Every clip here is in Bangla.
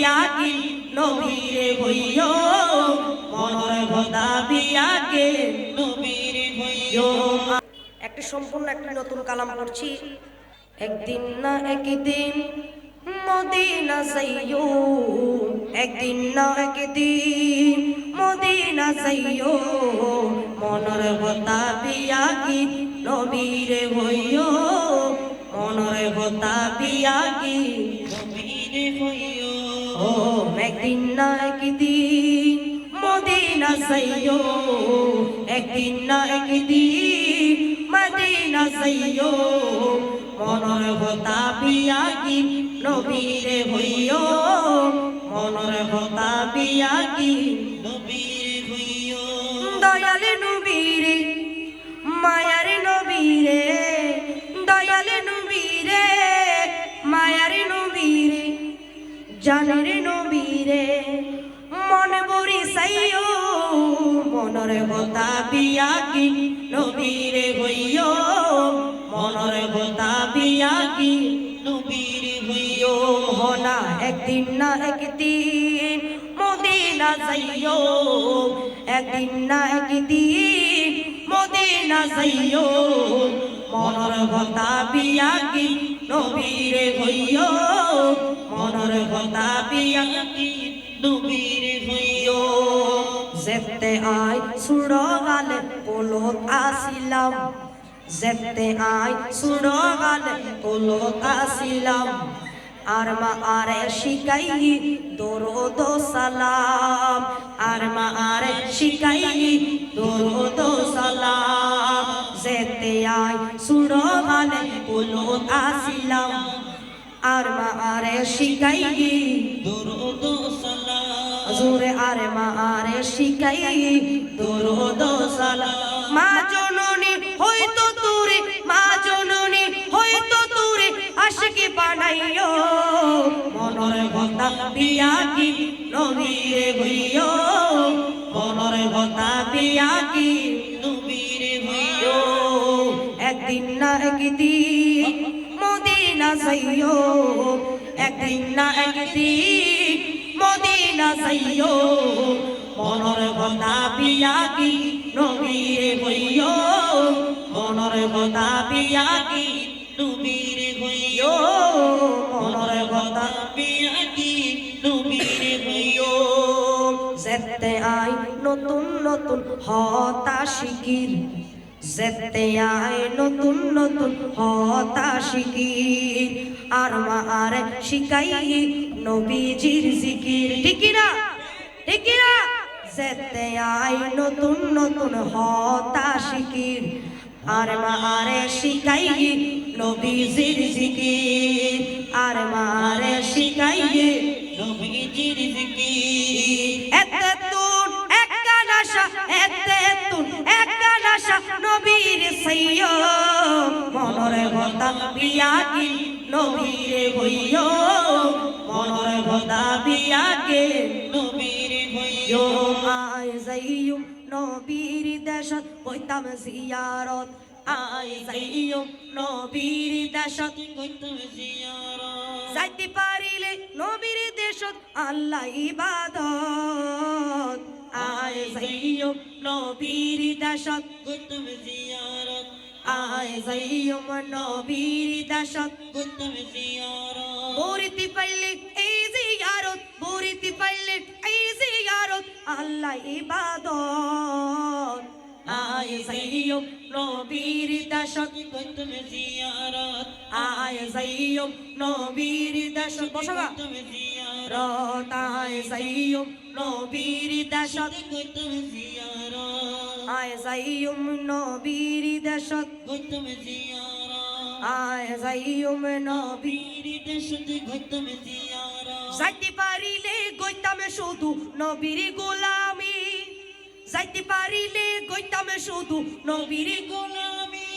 বিয়াকি নবীরে হইও মনের কথা বিয়াকে নবীরে হইও একটি সম্পূর্ণ একটি নতুন কালাম পড়ছি। একদিন না একদিন মদিনা যাইও একদিন না একদিন মদিনা যাইও মনের কথা বিয়া কি নবীরে হইও মনের কথা বিয়া কি নবীরে হইও ও একদিন না একদিন, মদিনা যাইও একদিন না একদিন, মদিনা যাইও মনের হতা বিয়া কি নবীরে হইও মনের হতা বিয়া কি নবীরে হইও দয়ালে নবীরে জানের নবীরে মনে বরি সাইও মনরে হতা বিয়া কি নবীরে হইও, মনরে হতা বিয়া কি নবীরে হইও। হনা একদিন না একদিন মদিনা যাইও, একদিন না একদিন মদিনা যাইও। মনর কথা বিয়া কি নবীরে হইও। মনর কথা বিয়া কি নবীরে হইও। যেতে আয় সুড়গালে কোলত আসিলাম। যেতে আয় সুড়গালে কোলত আসিলাম। আর মা আরে শিকাই দরদ সালাম। আর মা আরে শিকাই দরদ সালাম। যেতে আয় সুড়গালে কোলত আসিলাম। আর মা আরে শিকাই দরুদ সালাম। জোরে আরে মা আরে শিকাই দরদ সালাম। মা জননী হয়তো তোরে মা জননী হয়তো তোরে আশিকি বানাইও। মনের কথা বিয়া কি নবীরে হইও? মনের কথা বিয়া কি নবীরে হইও? একদিন না একদিন যাইও একদিন না একদিন মদিনা যাইও মনের কথা বিয়া কি নবীরে হইও মনের কথা বিয়া কি নবীরে হইও মনের কথা বিয়া কি নবীরে হইও যেতে আই নতুন নতুন হতা শিকির যেতে আয় নতুন নতুন হতা শিকির আর মা আর শিকাই নবীজির জিকির। ঠিকই না? যেতে আয় নতুন নতুন হতা শিকির আর মা আরে শিকাই নবীজির জিকির। আর মা আরে শিকাই নবীজির জিকির। এককানাশা নবীর সাইয়্য মনরে কথা বিয়া কি নবীরে হইয়ো। মনরে কথা বিয়া কে নবীরে হইও ইয়ো আয় যাইয়ুম নবীর দেশত কইতাম জিয়ারত। আয় যাইয়ুম নবীর দেশত কইতাম জিয়ারত। যাইতে পারিলে নবীর দেশত আল্লাহ ইবাদত। আয় যাইও নবীর দেশত কইতাম জিয়ারত। আয় যাইও নবীর দেশত কইতাম জিয়ারত। বরিতি পাইলে এই জিয়ারত বরিতি পাইলে এই জিয়ারত আল্লাহ ইবাদত। আয় যাইও নবীর দেশত কইতাম জিয়ারত। আয় যাইও নবীর দেশত বসবা কইতাম জিয়ারত রতায় যাইয়ুম নবীর দেশত কইতাম জিয়ারত আয় যাইয়ুম নবীর দেশত কইতাম জিয়ারত আয় যাইয়ুম নবী বীর দেশতে কইতাম জিয়ারত যাইতে পারিলে গইতাম শুধু নবীর গোলামি যাইতে পারিলে গইতাম শুধু নবীর গোলামি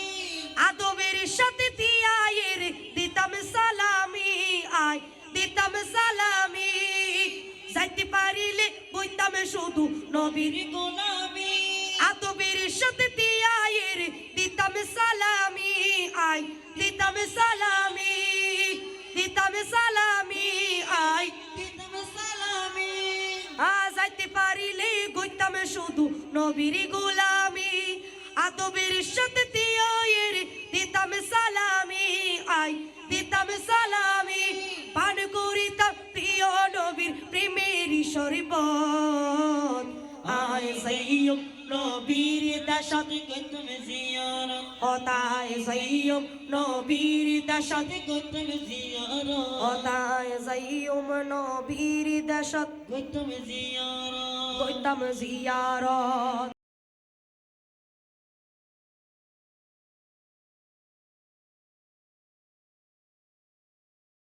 আদবের সাথে তিয়ায়ের দিতাম সালামি আয় দিতাম সালামি পারিলে বইতামে শুধু নবীর গোলামি। আতবের সাথে তিয়ায়ের দিতামে সালামি। আই দিতামে সালামি দিতামে সালামি আই দিতামে সালামি। আজ আইতে পারিলে গইতামে শুধু নবীর গোলামি। আতবের সাথে তিয়ায়ের দিতামে সালামি। দাসত করতাম জিয়ার হতায় সৈয়ম নবীর দাসত করতাম জিয়ার হতায় সৈয়ম নবীর দাসত করতাম জিয়ার কইতাম জিয়ারত।